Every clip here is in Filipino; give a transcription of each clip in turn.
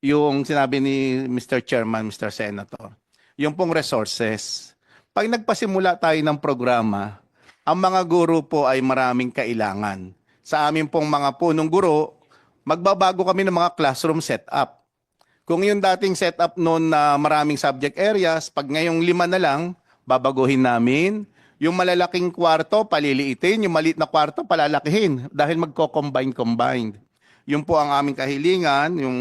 yung sinabi ni Mr. Chairman, Mr. Senator, yung pong resources. Pag nagpasimula tayo ng programa, ang mga guro po ay maraming kailangan. Sa amin pong mga punong guro, magbabago kami ng mga classroom setup. Kung yung dating setup noon na maraming subject areas, pag ngayong lima na lang, babaguhin namin. Yung malalaking kwarto, paliliitin. Yung maliit na kwarto, palalakihin. Dahil magko-combine-combined. Yun po ang aming kahilingan. Yung...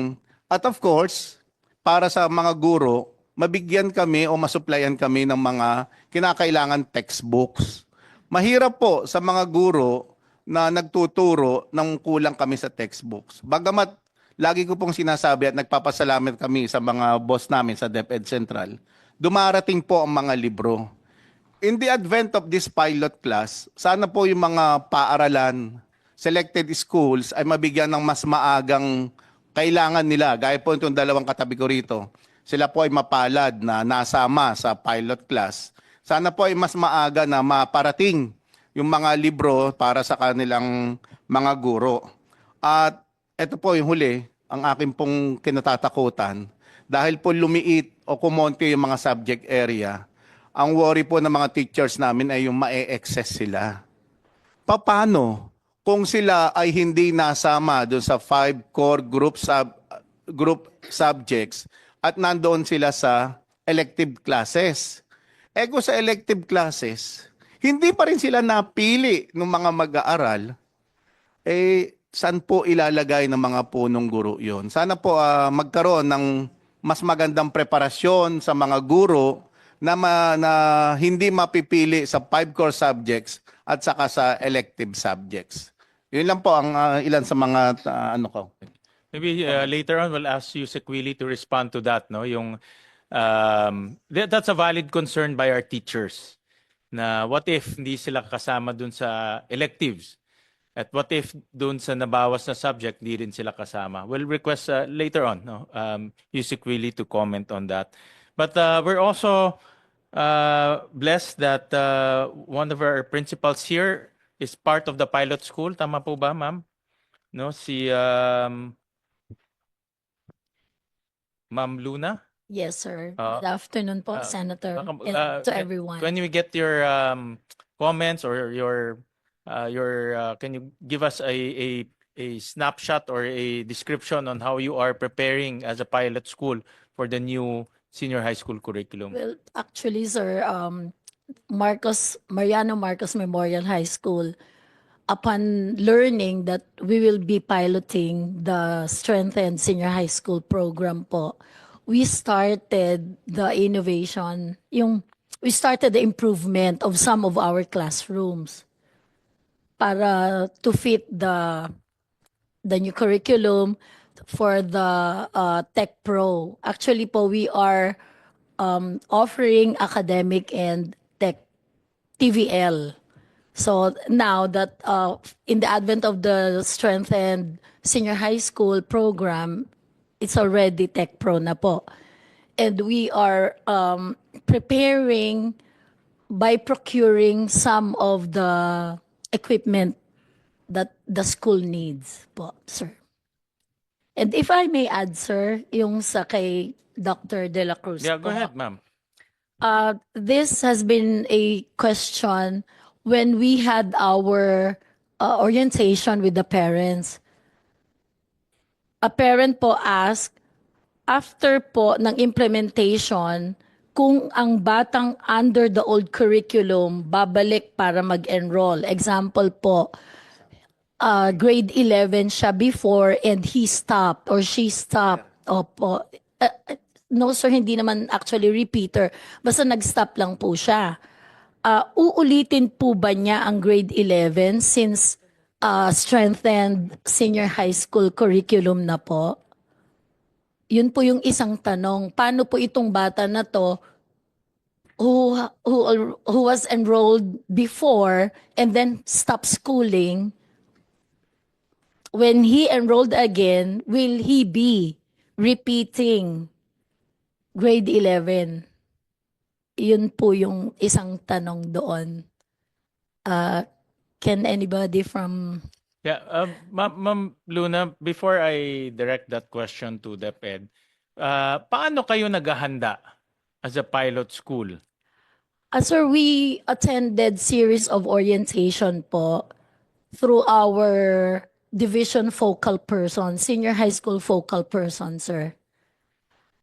At of course, para sa mga guro, mabigyan kami o masuplayan kami ng mga kinakailangan textbooks. Mahirap po sa mga guro na nagtuturo ng kulang kami sa textbooks. Bagamat lagi ko pong sinasabi at nagpapasalamat kami sa mga boss namin sa DepEd Central, dumarating po ang mga libro. In the advent of this pilot class, sana po yung mga paaralan, selected schools ay mabigyan ng mas maagang kailangan nila. Gaya po itong dalawang katabi ko rito. Sila po ay mapalad na nasama sa pilot class. Sana po ay mas maaga na maparating yung mga libro para sa kanilang mga guro. At ito po yung huli, ang aking pong kinatatakutan. Dahil po lumiit o kumonti yung mga subject area, ang worry po ng mga teachers namin ay yung ma-excess sila. Paano kung sila ay hindi nasama doon sa five core group sub group subjects at nandoon sila sa elective classes? Kung sa elective classes, hindi pa rin sila napili ng mga mag-aaral, eh saan po ilalagay ng mga punong guro yon? Sana po ah, magkaroon ng mas magandang preparasyon sa mga guro na, ma- na hindi mapipili sa five core subjects at saka sa elective subjects. Yun lang po ang ah, ilan sa mga ah, ano ko. Maybe uh, later on we'll ask you Sequili to respond to that, no? Yung um that, that's a valid concern by our teachers. Na what if hindi sila kasama dun sa electives? At what if dun sa nabawas na subject, hindi rin sila kasama? We'll request uh, later on, no? Um, you Sequili to comment on that. But uh, we're also uh, blessed that uh, one of our principals here is part of the pilot school. Tama po ba, ma'am? No, si um, Ma'am Luna? Yes, sir. Uh, Good afternoon po, uh, Senator, baka- and uh, to can- everyone. When we get your um, comments or your uh, your uh, can you give us a, a a snapshot or a description on how you are preparing as a pilot school for the new senior high school curriculum? Well, actually, sir, um, Marcos, Mariano Marcos Memorial High School, upon learning that we will be piloting the strengthened senior high school program po, we started the innovation, yung, we started the improvement of some of our classrooms para to fit the the new curriculum for the uh, Tech Pro. Actually po, we are um, offering academic and TVL. So now that uh, in the advent of the strengthened senior high school program, it's already Tech Pro na po. And we are um, preparing by procuring some of the equipment that the school needs po, sir. And if I may add, sir, yung sa kay Dr. De La Cruz Yeah, go po. ahead, ma'am. Uh, this has been a question when we had our uh, orientation with the parents. A parent po asked, after po ng implementation, kung ang batang under the old curriculum babalik para mag-enroll. Example po, uh, grade 11 siya before and he stopped or she stopped. Opo. Uh, no sir, hindi naman actually repeater. Basta nag-stop lang po siya. Uh, uulitin po ba niya ang grade 11 since uh, strengthened senior high school curriculum na po? Yun po yung isang tanong. Paano po itong bata na to who, who, who was enrolled before and then stopped schooling when he enrolled again, will he be repeating grade 11? Yun po yung isang tanong doon. Uh, can anybody from Yeah, um, Ma- Ma'am Luna, before I direct that question to DepEd, uh, paano kayo naghahanda as a pilot school? Uh, sir, we attended series of orientation po through our division focal person, senior high school focal person, sir.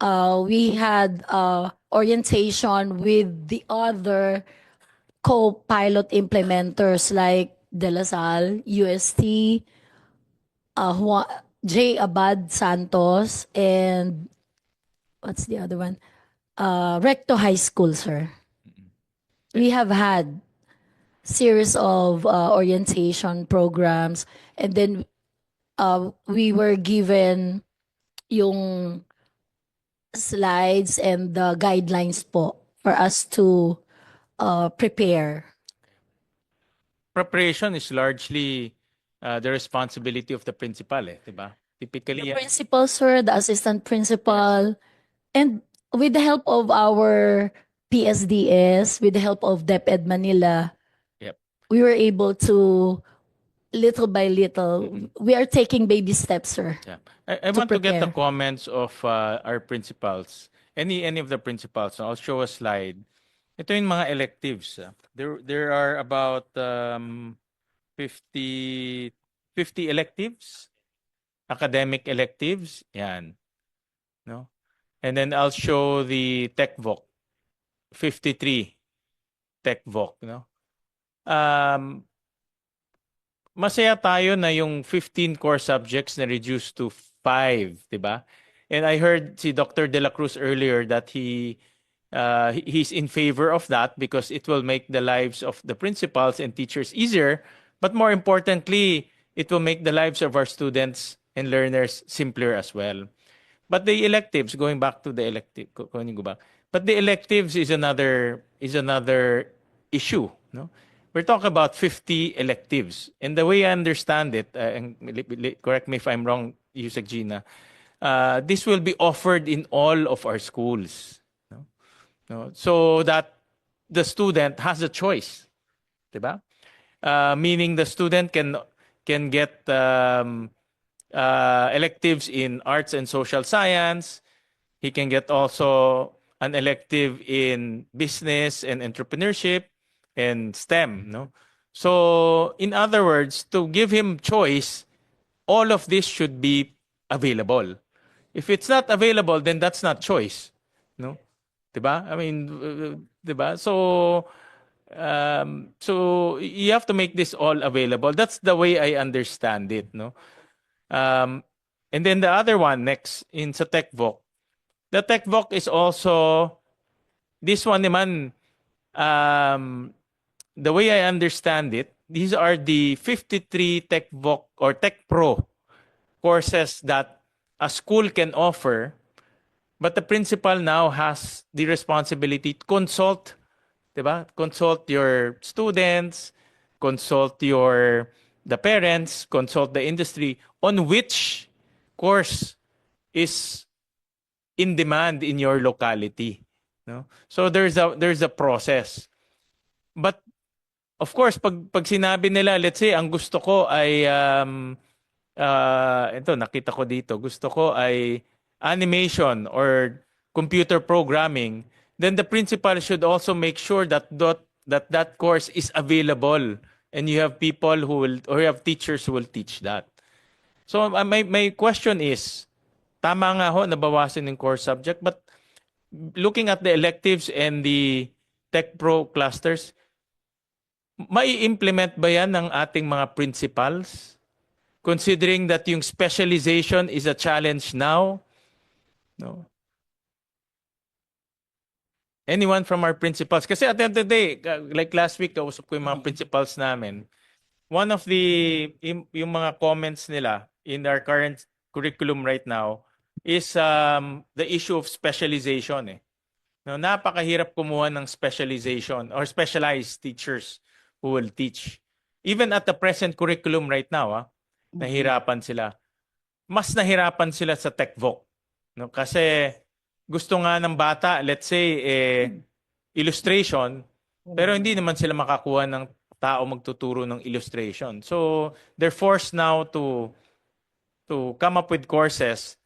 Uh, we had uh, orientation with the other co-pilot implementers like De La Salle, UST, uh, Hua- J. Abad Santos, and what's the other one? Uh, Recto High School, sir. We have had series of uh, orientation programs and then uh, we were given yung slides and the guidelines po for us to uh, prepare. Preparation is largely uh, the responsibility of the principal, eh, 'di ba? Typically, The yan- principal, sir, the assistant principal, and with the help of our PSDS, with the help of DepEd Manila, Yep. we were able to, little by little, Mhm. we are taking baby steps, sir. Yeah. I, I want to get the prepare. comments of uh, our principals. Any any of the principals. I'll show a slide. Ito yung mga electives. ah. There there are about um, 50 50 electives. Academic electives. Yan. No? And then I'll show the tech voc. 53 tech voc, no? Um masaya tayo na yung 15 core subjects na reduced to 5, 'di ba? And I heard si Dr. De La Cruz earlier that he uh, he- he's in favor of that because it will make the lives of the principals and teachers easier, but more importantly, it will make the lives of our students and learners simpler as well. But the electives, going back to the elective, ku- kunin ko ba? But the electives is another is another issue, no? We're talking about 50 electives. And the way I understand it, uh, and correct me if I'm wrong, Yusek Gina, uh, this will be offered in all of our schools. No? No? So that the student has a choice. Diba? Uh, meaning the student can can get um, uh, electives in arts and social science. He can get also an elective in business and entrepreneurship and STEM. No, so in other words, to give him choice, all of this should be available. If it's not available, then that's not choice. No, diba? I mean, uh, diba? So um, so you have to make this all available. That's the way I understand it. No. Um, and then the other one next in sa TechVoc. The TechVoc is also this one naman um, the way I understand it, these are the 53 Tech TechVoc or Tech Pro courses that a school can offer, but the principal now has the responsibility to consult, diba? Consult your students, consult your the parents, consult the industry on which course is in demand in your locality. No? So there's a there's a process. But of course, pag pag sinabi nila, let's say ang gusto ko ay um uh, ito nakita ko dito, gusto ko ay animation or computer programming, then the principal should also make sure that that that, that course is available and you have people who will or you have teachers who will teach that. So uh, my my question is tama nga ho nabawasan yung core subject but looking at the electives and the tech pro clusters mai-implement ba yan ng ating mga principals? Considering that yung specialization is a challenge now no? Anyone from our principals? Kasi at the end of the day ka- like last week kausap ko yung mga principals namin. One of the yung mga comments nila in our current curriculum right now is um, the issue of specialization eh. No, napakahirap kumuha ng specialization or specialized teachers who will teach. Even at the present curriculum right now, ah, nahirapan sila. Mas nahirapan sila sa TechVoc. No? Kasi gusto nga ng bata, let's say, eh, illustration, pero hindi naman sila makakuha ng tao magtuturo ng illustration. So they're forced now to to come up with courses